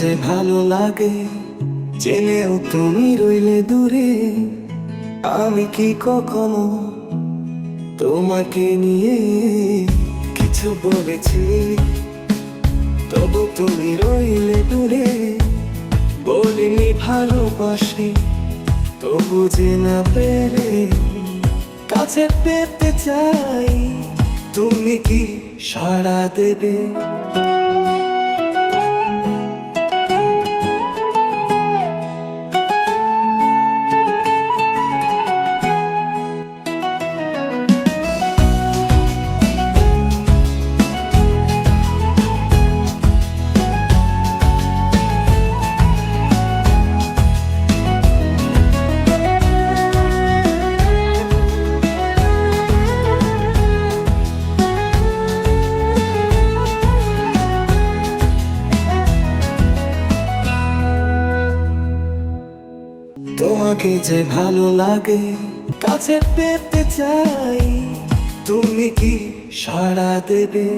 যে ভালো লাগে, জেনেও তুমি রইলে দূরে। আমি কি কখনো তোমাকে নিয়ে কিছু বলেছি? তবু তুমি রইলে দূরে, বলিনি ভালোবাসি, তবু যে না পেরে কাছে পেতে চাই। তুমি কি সাড়া দেবে? তোমাকে যে ভালো লাগে কাছে পেতে চাই। তুমি কি সাড়া দেবে?